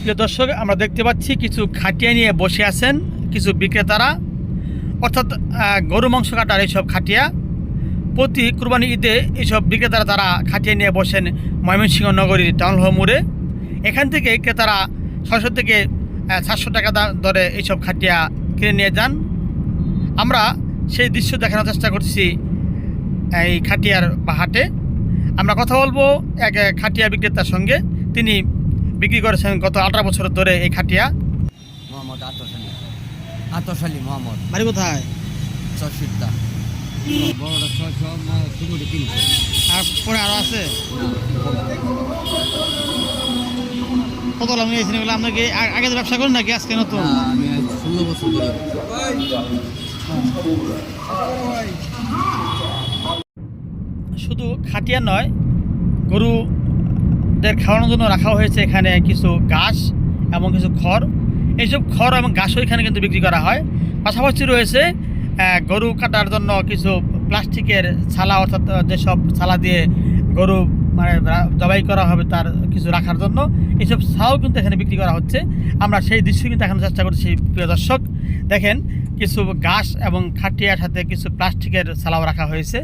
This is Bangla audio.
প্রিয় দর্শক, আমরা দেখতে পাচ্ছি কিছু খাটিয়া নিয়ে বসে আছেন কিছু বিক্রেতারা। অর্থাৎ গরু, মাংস কাটার এইসব খাটিয়া। প্রতি কুরবানি ঈদে এইসব বিক্রেতারা তারা খাটিয়া নিয়ে বসেন ময়মনসিংহ নগরীর টাউন হল মোড়ে। এখান থেকে ক্রেতারা ছশো থেকে সাতশো টাকা দরে এইসব খাটিয়া কিনে নিয়ে যান। আমরা সেই দৃশ্য দেখানোর চেষ্টা করছি এই খাটিয়ার বা হাটে আমরা কথা বলব এক খাটিয়া বিক্রেতার সঙ্গে। তিনি বিক্রি করেছেন গত আঠারো বছর ধরে এই খাটিয়া। মোহাম্মদ আতস আলী আতস আলী মোহাম্মদ। বাড়ি কোথায়? চরশিদ্দা বড়টা ছয়শো ছোটোটি তিনশো। আর আরও আছে? কত লাভ নিয়েছেন এগুলো? আপনার কি আ- আগে তো ব্যবসা করেন নাকি আজকে নতুন? না, আমি আজ ষোলো বছর ধরে শুধু খাটিয়া নয় গরুদের খাওয়ানোর জন্য রাখা হয়েছে এখানে কিছু ঘাস এবং কিছু খড়। এইসব খড় এবং ঘাসও এখানে কিন্তু বিক্রি করা হয়। পাশাপাশি রয়েছে গরু কাটার জন্য কিছু প্লাস্টিকের ছালা অর্থাৎ যেসব ছালা দিয়ে গরু মানে জবাই করা হবে তার কিছু রাখার জন্য। এইসব ছাও কিন্তু এখানে বিক্রি করা হচ্ছে। আমরা সেই দৃশ্য কিন্তু দেখানোর চেষ্টা করছি, প্রিয় দর্শক। দেখেন, কিছু ঘাস এবং খাটিয়ার সাথে কিছু প্লাস্টিকের ছালাও রাখা হয়েছে।